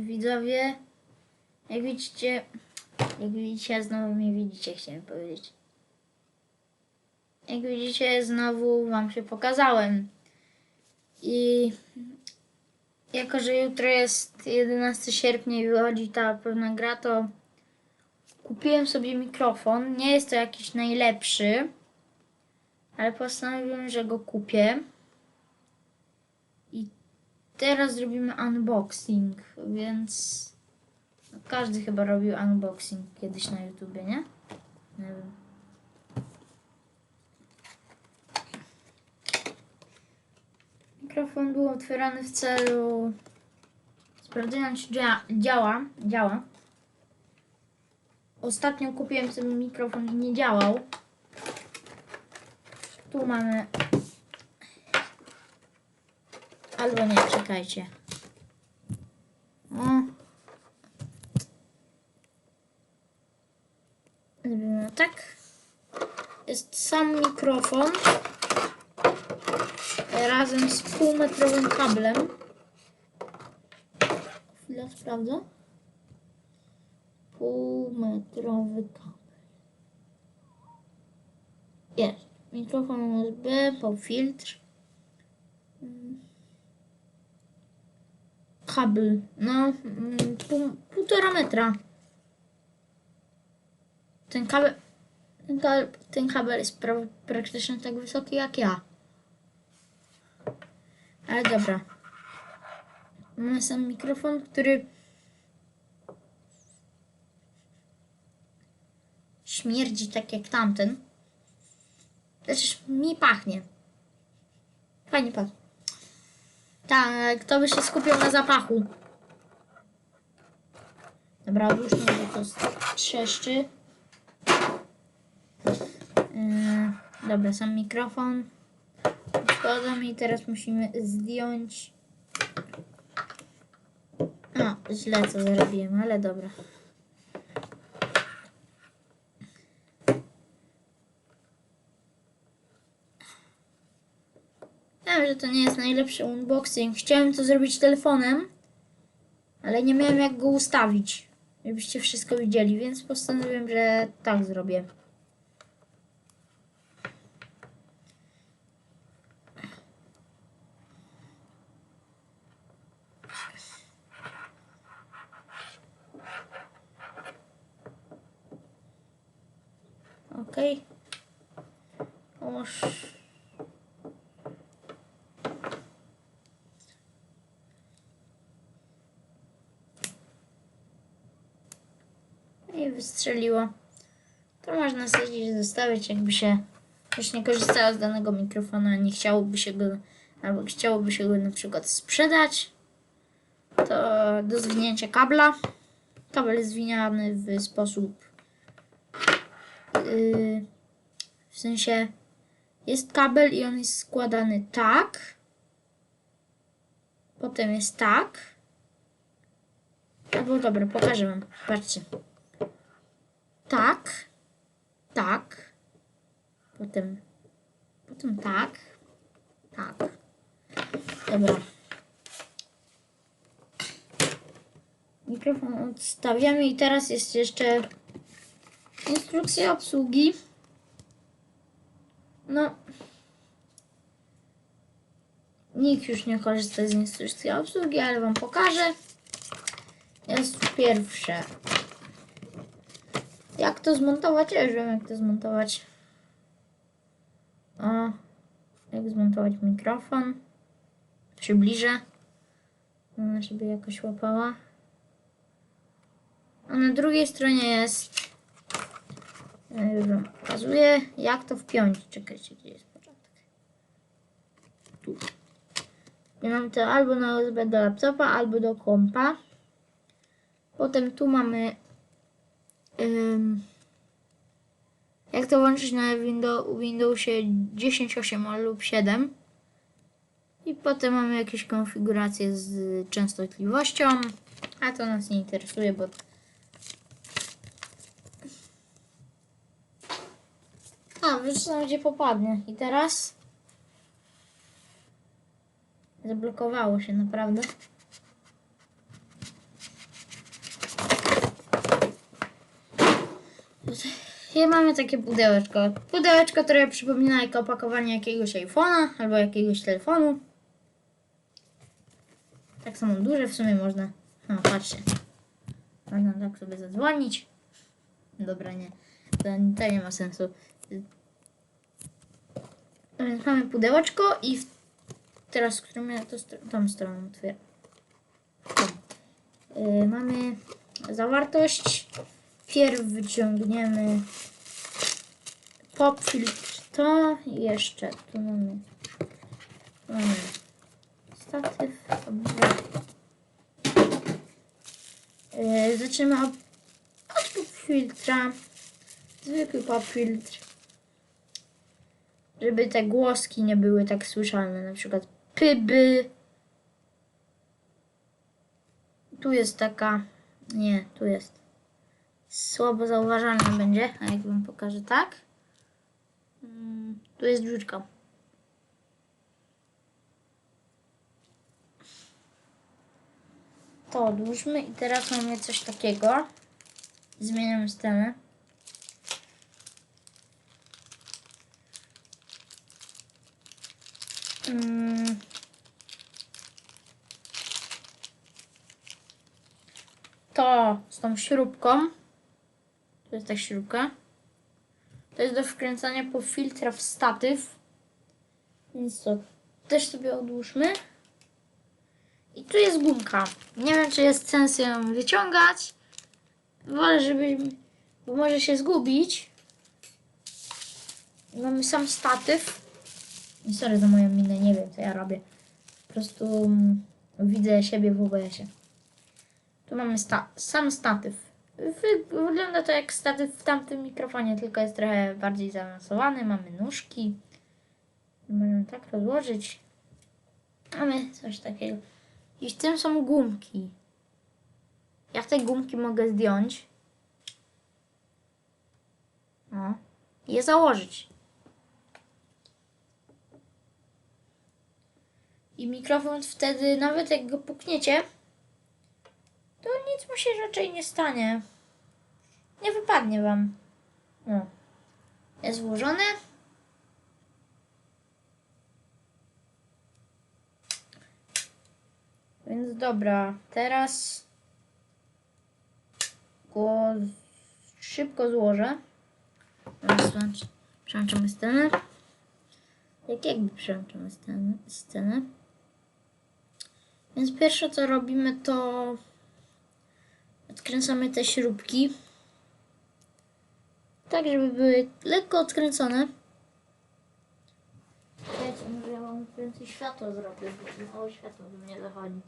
widzowie, jak widzicie, jak widzicie, znowu mnie widzicie, chciałem powiedzieć. Jak widzicie, znowu wam się pokazałem. I jako, że jutro jest 11 sierpnia i wychodzi ta pewna gra, to kupiłem sobie mikrofon. Nie jest to jakiś najlepszy, ale postanowiłem, że go kupię. Teraz zrobimy unboxing, więc no, każdy chyba robił unboxing kiedyś na YouTubie, nie? Nie wiem. Mikrofon był otwierany w celu sprawdzenia, czy dzia- działa. działa. Ostatnio kupiłem sobie mikrofon i nie działał. Tu mamy. Albo nie, czekajcie. Tak. Jest sam mikrofon razem z półmetrowym kablem. Chwila sprawdzę. Półmetrowy kabel. Jest. Mikrofon USB, po filtr. Kabel. No, mm, pół, półtora metra. Ten kabel, ten kabel, ten kabel jest pra, praktycznie tak wysoki jak ja. Ale dobra. Mamy sam mikrofon, który śmierdzi tak jak tamten. Znaczy mi pachnie. Fajnie pachnie. Tak, kto by się skupił na zapachu? Dobra, odłóżmy, to trzeszczy. Yy, dobra, sam mikrofon. Odkładam i teraz musimy zdjąć. No, źle co zrobiłem, ale dobra. Że to nie jest najlepszy unboxing. Chciałem to zrobić telefonem, ale nie miałem jak go ustawić, żebyście wszystko widzieli, więc postanowiłem, że tak zrobię. Okej. Oż. I wystrzeliło. To można sobie zostawić, jakby się już nie korzystało z danego mikrofonu, a nie chciałoby się go, albo chciałoby się go na przykład sprzedać, to do zwinięcia kabla. Kabel jest zwiniany w sposób yy, w sensie jest kabel i on jest składany tak. Potem jest tak. Albo dobra, pokażę wam. Patrzcie. Tak. Tak. Potem. Potem tak. Tak. Dobra. Mikrofon odstawiamy i teraz jest jeszcze instrukcja obsługi. No. Nikt już nie korzysta z instrukcji obsługi, ale wam pokażę. Jest pierwsze. Jak to zmontować? Ja już wiem jak to zmontować. O, jak zmontować mikrofon. Przybliżę. Ona żeby jakoś łapała. A na drugiej stronie jest ja już wam pokazuję, jak to wpiąć. Czekajcie, gdzie jest początek. Tu. I mamy to albo na USB do laptopa, albo do kompa. Potem tu mamy jak to łączyć na Windows, Windowsie 10.8 lub 7. I potem mamy jakieś konfiguracje z częstotliwością, a to nas nie interesuje, bo A, wyczytam gdzie popadnie. I teraz? Zablokowało się, naprawdę. I mamy takie pudełeczko. Pudełeczko, które przypomina jak opakowanie jakiegoś iPhone'a albo jakiegoś telefonu. Tak samo duże w sumie można. No, patrzcie. Można tak sobie zadzwonić. Dobra, nie. To, to nie ma sensu. Więc mamy pudełeczko i w, teraz, którą ja to str- tą stroną otwieram. Yy, mamy zawartość. Pierw wyciągniemy pop filtr to i jeszcze tu mamy, mamy statyw. Yy, zaczynamy od, od pop filtra. Zwykły pop filtr. Żeby te głoski nie były tak słyszalne. Na przykład pyby. Tu jest taka. Nie, tu jest. Słabo zauważalna będzie. A jak wam pokażę tak. Mm, Tu jest dziurka. To odłóżmy i teraz mamy coś takiego. Zmieniam scenę. Mm. To z tą śrubką. To jest ta śrubka. To jest do wkręcania po filtra w statyw. Więc to też sobie odłóżmy. I tu jest gumka. Nie wiem, czy jest sens ją wyciągać. Wolę, żeby... Bo może się zgubić. Mamy sam statyw. Sorry za moją minę, nie wiem co ja robię. Po prostu mm, widzę siebie w OBS-ie. Tu mamy sta sam statyw. Wy wygląda to jak statyw w tamtym mikrofonie, tylko jest trochę bardziej zaawansowany. Mamy nóżki. Możemy tak rozłożyć. Mamy coś takiego. I w tym są gumki. Ja te gumki mogę zdjąć. O. I je założyć. I mikrofon wtedy, nawet jak go pukniecie, to nic mu się raczej nie stanie. Nie wypadnie wam. No. Jest włożone. Więc dobra, teraz go szybko złożę. Przełączamy scenę. Jak jakby przełączamy scenę. Więc pierwsze co robimy to odkręcamy te śrubki. Tak, żeby były lekko odkręcone. Wiecie, może ja mam więcej światła zrobię, bo mało światła do mnie zachodzi.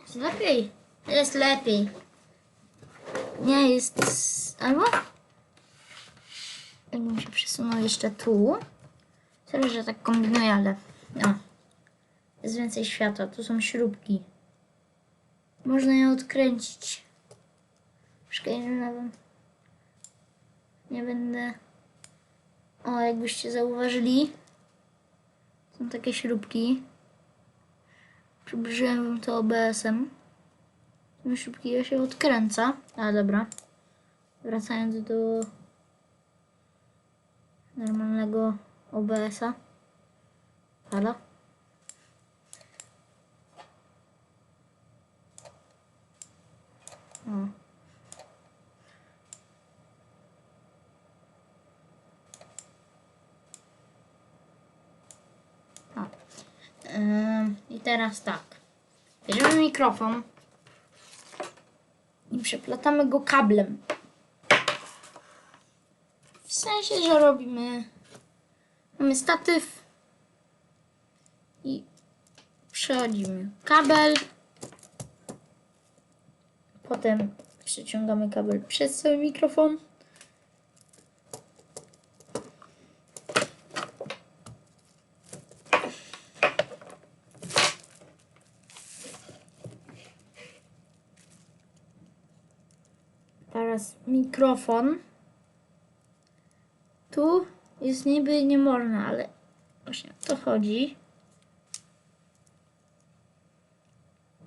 Jest lepiej. Jest lepiej. Nie jest... Albo? Jakbym się przesunął jeszcze tu. Sorry, że tak kombinuję, ale... No. Jest więcej światła. Tu są śrubki. Można je odkręcić. Czekaj. Nie będę... O, jakbyście zauważyli. Są takie śrubki. Przybliżyłem wam to OBS-em. Tym śrubki się odkręca. A, dobra. Wracając do normalnego OBS-a. Halo? Ym, I teraz tak. Bierzemy mikrofon i przeplatamy go kablem. W sensie, że robimy. Mamy statyw i przechodzimy kabel. Potem przeciągamy kabel przez cały mikrofon. Teraz mikrofon. Tu jest niby nie można, ale właśnie o to chodzi.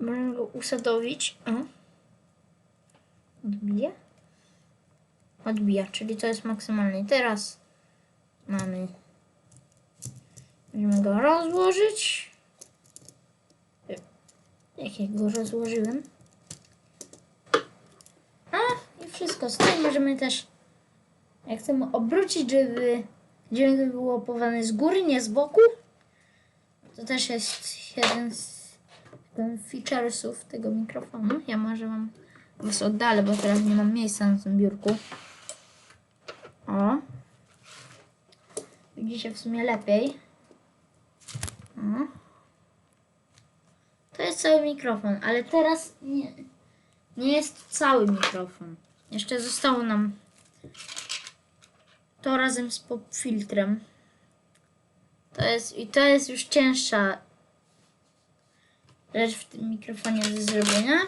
Możemy go usadowić. O. Odbija? Odbija, czyli to jest maksymalny. Teraz mamy. Możemy go rozłożyć. Jak ja go rozłożyłem. A i wszystko. Z tym możemy też, jak chcemy obrócić, żeby dźwięk był opowany z góry, nie z boku. To też jest jeden z featuresów tego mikrofonu. Ja może wam was oddalę, bo teraz nie mam miejsca na tym biurku. O. Widzicie w sumie lepiej. O. To jest cały mikrofon, ale teraz nie, nie jest cały mikrofon. Jeszcze zostało nam to razem z pop filtrem. To jest, I to jest już cięższa rzecz w tym mikrofonie do zrobienia.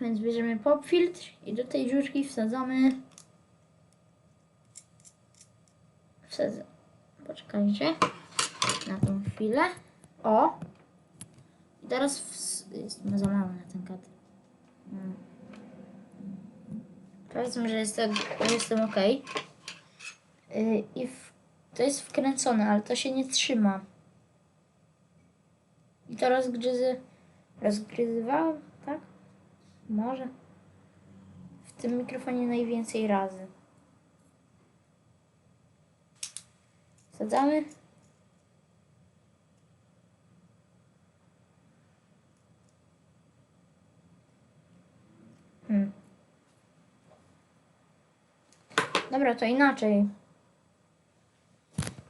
Więc bierzemy pop filtr i do tej dziurki wsadzamy. Wsadzę. Poczekajcie na tą chwilę. O! I teraz ws- jest za mało na ten kadr. Hmm. Powiedzmy, że jestem, że jestem ok. Yy, I w, to jest wkręcone, ale to się nie trzyma. I to rozgryzy, rozgryzywałem, tak? Może. W tym mikrofonie najwięcej razy. Sadzamy. Hmm. Dobra, to inaczej.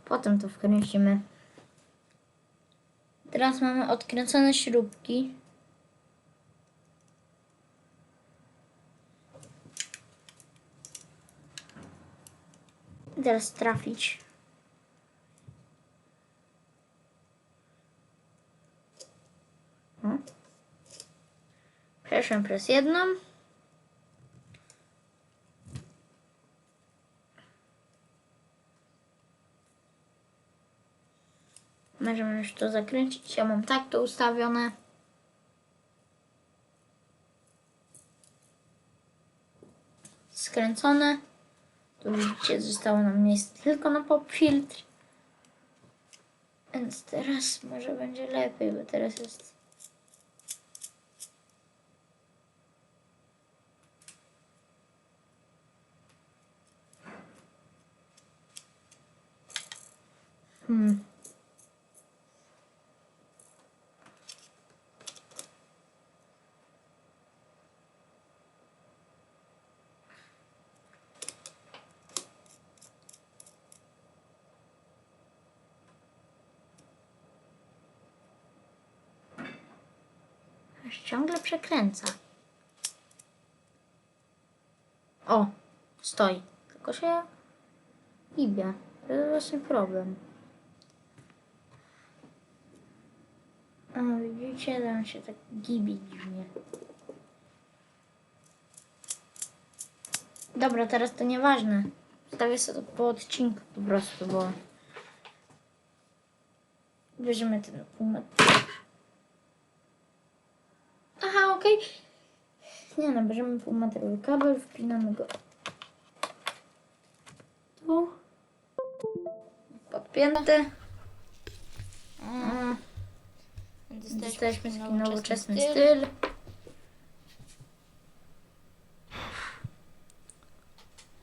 Potem to wkręcimy. Teraz mamy odkręcone śrubki. Teraz trafić. O. Przeszłem przez jedną. Możemy już to zakręcić. Ja mam tak to ustawione. Skręcone. Tu widzicie, zostało nam miejsce tylko na pop filtr. Więc teraz może będzie lepiej, bo teraz jest. Hmm. Aż ciągle przekręca. O, stoi. Tylko się gibie. To jest właśnie problem. A widzicie, tam się tak gibi dziwnie. Dobra, teraz to nieważne. Stawię sobie to po odcinku po prostu, bo... Bierzemy ten półmetr. Aha, okej. Nie no, bierzemy półmetrowy kabel, wpinamy go tu. Podpięte. Mm. Jesteśmy taki nowoczesny styl.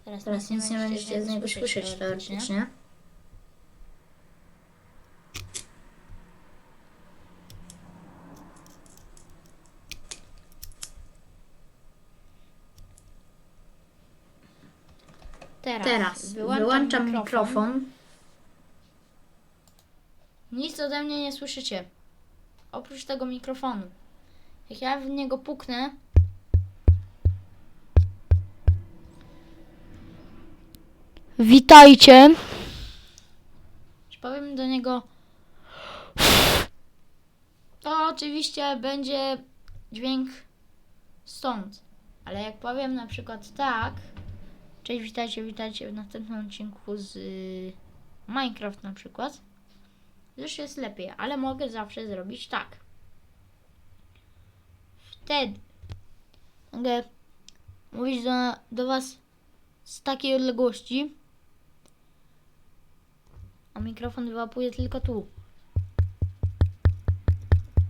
Teraz, Teraz nic nie będziecie z niego słyszeć teoretycznie. Teraz, Teraz wyłączam, mikrofon. mikrofon. Nic ode mnie nie słyszycie. Oprócz tego mikrofonu. Jak ja w niego puknę. Witajcie. Że powiem do niego. To oczywiście będzie dźwięk stąd. Ale jak powiem na przykład tak. Cześć, witajcie, witajcie w następnym odcinku z y, Minecraft na przykład. Już jest lepiej, ale mogę zawsze zrobić tak. Wtedy mogę mówić do, do Was z takiej odległości, a mikrofon wyłapuje tylko tu.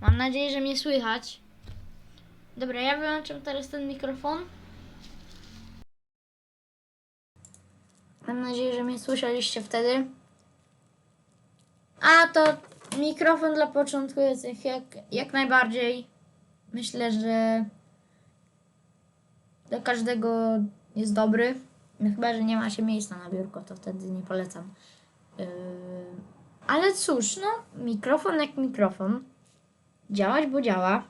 Mam nadzieję, że mnie słychać. Dobra, ja wyłączam teraz ten mikrofon. Mam nadzieję, że mnie słyszeliście wtedy. A to mikrofon dla początkujących jak, jak najbardziej. Myślę, że dla każdego jest dobry. No chyba, że nie ma się miejsca na biurko, to wtedy nie polecam. Yy, ale cóż, no, mikrofon jak mikrofon. Działać, bo działa.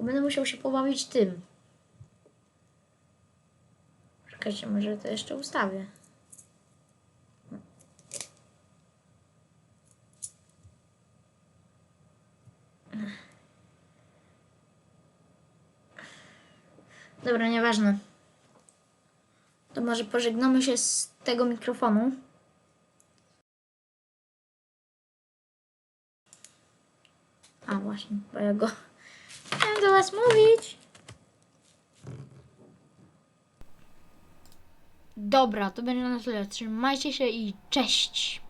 Będę musiał się pobawić tym. Czekajcie, może to jeszcze ustawię. Dobra, nieważne. To może pożegnamy się z tego mikrofonu. A właśnie, bo ja go chciałem do was mówić. Dobra, to będzie na tyle. Trzymajcie się i cześć!